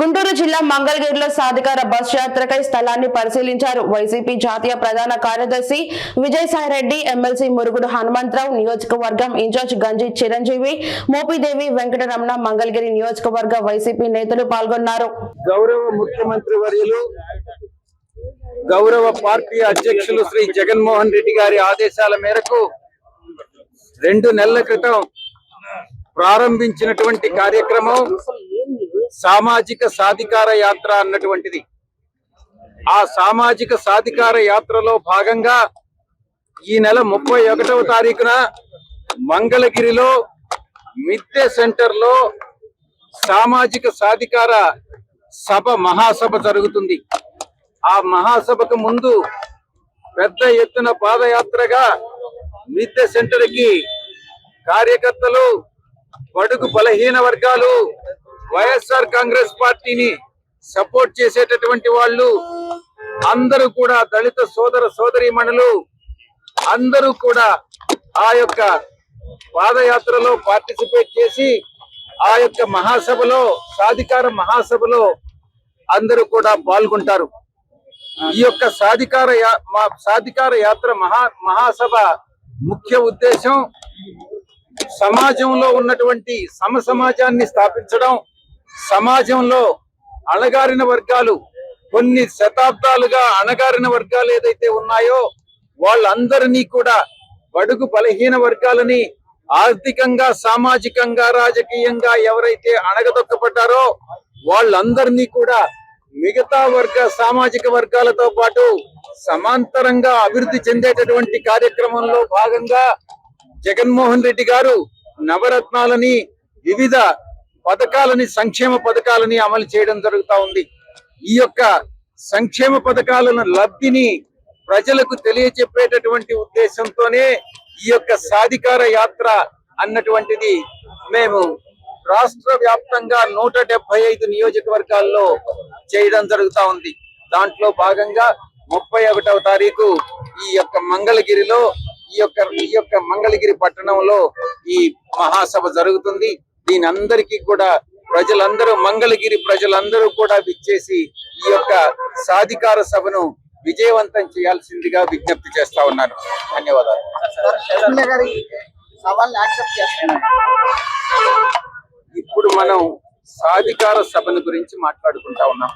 గుంటూరు జిల్లా మంగళగిరిలో సాధికార బస్ యాత్రకై స్థలాన్ని పరిశీలించారు. వైసీపీ జాతీయ ప్రధాన కార్యదర్శి విజయసాయిరెడ్డి ఎమ్మెల్సీ మురుగుడు హనుమంతరావు నియోజకవర్గం ఇన్ఛార్జ్ గంజి చిరంజీవి మోపిదేవి వెంకటరమణ మంగళగిరి నియోజకవర్గ వైసీపీ నేతలు పాల్గొన్నారు. గౌరవ ముఖ్యమంత్రి వర్యులు గౌరవ పార్టీ అధ్యక్షులు శ్రీ జగన్మోహన్ రెడ్డి గారి ఆదేశాల మేరకు రెండు నెలల క్రితం ప్రారంభించినటువంటి కార్యక్రమం సామాజిక సాధికార యాత్ర అన్నటువంటిది. ఆ సామాజిక సాధికార యాత్రలో భాగంగా ఈ నెల ముప్పై ఒకటవ తారీఖున మంగళగిరిలో మిద్దె సెంటర్లో సామాజిక సాధికార సభ మహాసభ జరుగుతుంది. ఆ మహాసభకు ముందు పెద్ద ఎత్తున పాదయాత్రగా మిద్దె సెంటర్కి కార్యకర్తలు బడుగు బలహీన వర్గాలు వైఎస్ఆర్ కాంగ్రెస్ పార్టీని సపోర్ట్ చేసేటటువంటి వాళ్ళు అందరూ కూడా దళిత సోదర సోదరీమణులు అందరూ కూడా ఆ యొక్క పాదయాత్రలో పార్టిసిపేట్ చేసి ఆ యొక్క మహాసభలో సాధికార మహాసభలో అందరూ కూడా పాల్గొంటారు. ఈ యొక్క సాధికార మా- సాధికార యాత్ర మహా మహాసభ ముఖ్య ఉద్దేశం సమాజంలో ఉన్నటువంటి సమ సమాజాన్ని స్థాపించడం సమాజంలో అణగారిన వర్గాలు కొన్ని శతాబ్దాలుగా అణగారిన వర్గాలు ఏదైతే ఉన్నాయో వాళ్ళందరినీ కూడా బడుగు బలహీన వర్గాలని ఆర్థికంగా సామాజికంగా రాజకీయంగా ఎవరైతే అణగదొక్కబడ్డారో వాళ్ళందరినీ కూడా మిగతా వర్గ సామాజిక వర్గాలతో పాటు సమాంతరంగా అభివృద్ధి చెందేటటువంటి కార్యక్రమంలో భాగంగా జగన్మోహన్ రెడ్డి గారు నవరత్నాలని వివిధ పథకాలని సంక్షేమ పథకాలని అమలు చేయడం జరుగుతా ఉంది. ఈ యొక్క సంక్షేమ పథకాలను లబ్ధిని ప్రజలకు తెలియచెప్పేటటువంటి ఉద్దేశంతోనే ఈ యొక్క సాధికార యాత్ర అన్నటువంటిది మేము రాష్ట్ర వ్యాప్తంగా నూట డెబ్బై ఐదు నియోజకవర్గాల్లో చేయడం జరుగుతా ఉంది. దాంట్లో భాగంగా ముప్పై ఒకటవ తారీఖు ఈ యొక్క మంగళగిరిలో ఈ యొక్క ఈ యొక్క మంగళగిరి పట్టణంలో ఈ మహాసభ జరుగుతుంది. దీని అందరికీ కూడా ప్రజలందరూ మంగళగిరి ప్రజలందరూ కూడా విచ్చేసి ఈ యొక్క సాధికార సభను విజయవంతం చేయాల్సిందిగా విజ్ఞప్తి చేస్తా ఉన్నాను. ధన్యవాదాలు. ఇప్పుడు మనం సాధికార సభను గురించి మాట్లాడుకుంటా ఉన్నాం.